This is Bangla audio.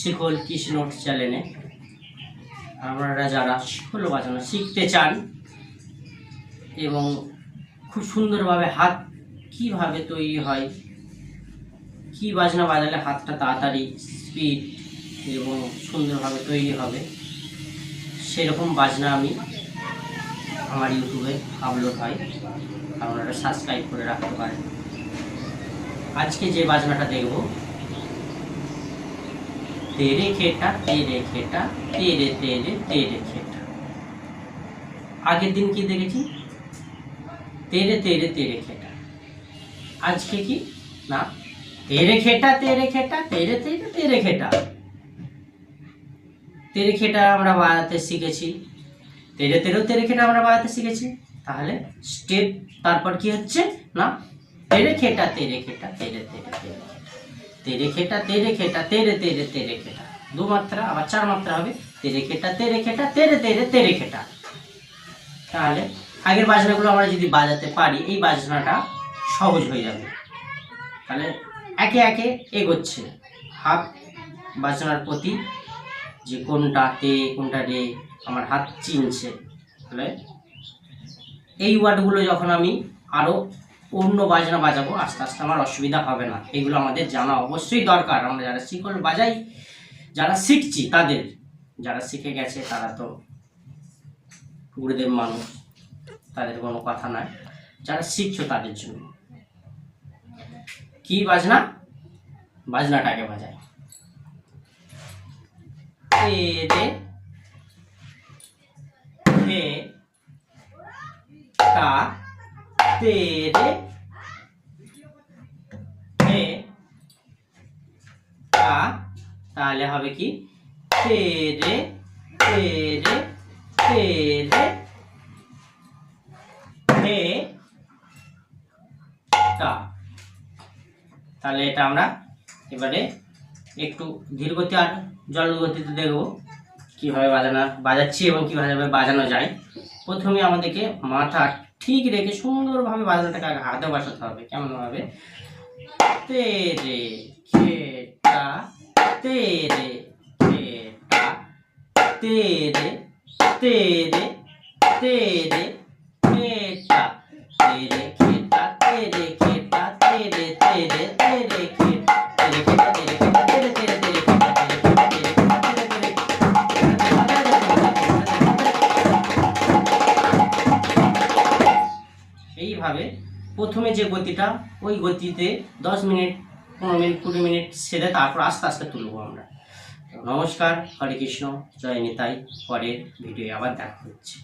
শিখল কৃষ্ণ চ্যানেলে। আপনারা যারা শিখল বাজানো শিখতে চান এবং খুব সুন্দরভাবে হাত কীভাবে তৈরি হয়, কি বাজনা বাজালে হাতটা তাড়াতাড়ি স্পিড এবং সুন্দরভাবে তৈরি হবে, সেরকম বাজনা আমি আমার ইউটিউবে আপলোড হয়। আপনারা সাবস্ক্রাইব করে রাখতে পারেন। আজকে যে বাজনাটা দেখব তেরে খেটা তেরে খেটা, তেরে তেরে তেরে খেটা। আগের দিন কি দেখেছি? তেরে তেরে তেরে খেটা। আজকে কি? না। তেরে খেটা তেরে খেটা, তেরে তেরে তেরে খেটা। তেরে খেটা আমরা বাজাতে শিখেছি। তেরে তেরেও তেরে খেটা আমরা বাজাতে শিখেছি। তাহলে স্টেপ তারপর কি হচ্ছে? না। তেরে খেটা তেরে খেটা, তেরে তেরে তেরে খেটা। তেরে খেটা তেরে খেটা, তেরে তেরে তেরে খেটা। দু মাত্রা, আবার চার মাত্রা হবে। তেরে খেটা তেরে খেটা, তেরে তেরে তেরে খেটা। তাহলে আগের বাজনাগুলো আমরা যদি বাজাতে পারি, এই বাজনাটা সহজ হয়ে যাবে। তাহলে একে একে এগোচ্ছে। হাত বাজনার প্রতি যে কোনটা তে, কোনটা রে, আমার হাত চিনছে। তাহলে এই ওয়ার্ডগুলো যখন আমি আরও অন্য বাজনা বাজাবো, আস্তে আস্তে আমার অসুবিধা হবে না। এগুলো আমাদের জানা অবশ্যই দরকার। আমরা যারা শিকল বাজাই, যারা শিখছি তাদের, যারা শিখে গেছে তারা তো গুরুদেব মানুষ, তাদের কোনো কথা নাই। যারা শিখছো তাদের জন্য। কি বাজনা? বাজনাটাকে বাজায় হে তা হে তা, তাহলে হবে কি? তেরে তেরে তেরে হে তা তাহলে এটা আমরা এবারে একটু ধীর গতি আর জল গতিতে দেখব কীভাবে বাজানো বাজাচ্ছি এবং কীভাবে বাজানো যায়। প্রথমে আমাদেরকে মাথা ঠিক রেখে সুন্দরভাবে বাজানোটাকে আগে হাতে বসাতে হবে, কেমনভাবে? তেরে খেটা তেরে খেটা তেরে তেরে তেরে খেটা তেরে খেটা তেরে এইভাবে প্রথমে যে গতিটা, ওই গতিতে দশ মিনিট, পনেরো মিনিট, কুড়ি মিনিট সেরে তারপর আস্তে আস্তে তুলব আমরা। নমস্কার, হরে কৃষ্ণ, জয় নিতাই, পরের ভিডিও আবার দেখা হচ্ছে।